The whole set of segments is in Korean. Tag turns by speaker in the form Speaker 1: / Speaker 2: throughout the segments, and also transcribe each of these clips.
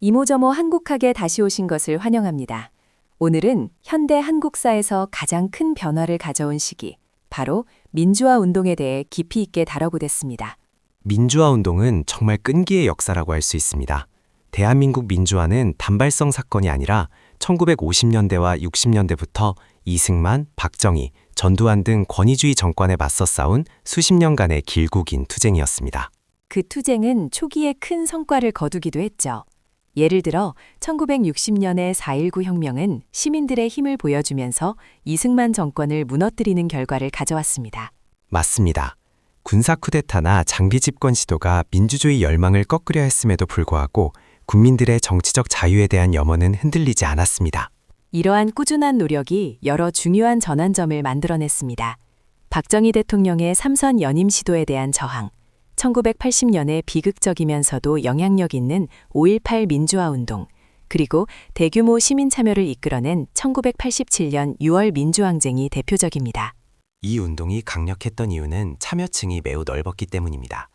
Speaker 1: 이모저모 한국학에 다시 오신 것을 환영합니다. 오늘은 현대 한국사에서 가장 큰 변화를 가져온 시기, 바로 민주화 운동에 대해 깊이 있게 다뤄보겠습니다.
Speaker 2: 민주화 운동은 정말 끈기의 역사라고 할 수 있습니다. 대한민국 민주화는 단발성 사건이 아니라 1950년대와 60년대부터 이승만, 박정희, 전두환 등 권위주의 정권에 맞서 싸운 수십 년간의 길고 긴 투쟁이었습니다.
Speaker 1: 그 투쟁은 초기에 큰 성과를 거두기도 했죠. 예를 들어 1960년의 4.19 혁명은 시민들의 힘을 보여주면서 이승만 정권을 무너뜨리는 결과를 가져왔습니다.
Speaker 2: 맞습니다. 군사 쿠데타나 장비 집권 시도가 민주주의 열망을 꺾으려 했음에도 불구하고 국민들의 정치적 자유에 대한 염원은 흔들리지 않았습니다.
Speaker 1: 이러한 꾸준한 노력이 여러 중요한 전환점을 만들어냈습니다. 박정희 대통령의 삼선 연임 시도에 대한 저항, 1980년에 비극적이면서도 영향력 있는 5.18 민주화 운동, 그리고 대규모 시민 참여를 이끌어낸 1987년 6월 민주항쟁이 대표적입니다.
Speaker 2: 이 운동이 강력했던 이유는 참여층이 매우 넓었기 때문입니다.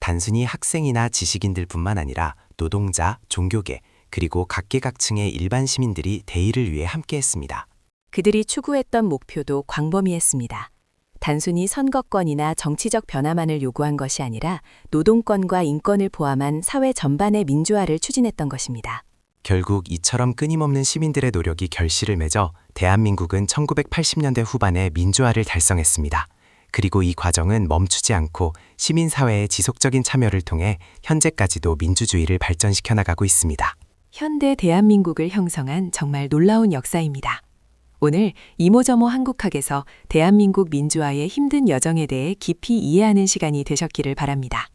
Speaker 2: 단순히 학생이나 지식인들뿐만 아니라 노동자, 종교계, 그리고 각계각층의 일반 시민들이 대의를 위해 함께했습니다.
Speaker 1: 그들이 추구했던 목표도 광범위했습니다. 단순히 선거권이나 정치적 변화만을 요구한 것이 아니라 노동권과 인권을 포함한 사회 전반의 민주화를 추진했던 것입니다.
Speaker 2: 결국 이처럼 끊임없는 시민들의 노력이 결실을 맺어 대한민국은 1980년대 후반에 민주화를 달성했습니다. 그리고 이 과정은 멈추지 않고 시민사회의 지속적인 참여를 통해 현재까지도 민주주의를 발전시켜 나가고 있습니다.
Speaker 1: 현대 대한민국을 형성한 정말 놀라운 역사입니다. 오늘 이모저모 한국학에서 대한민국 민주화의 힘든 여정에 대해 깊이 이해하는 시간이 되셨기를 바랍니다.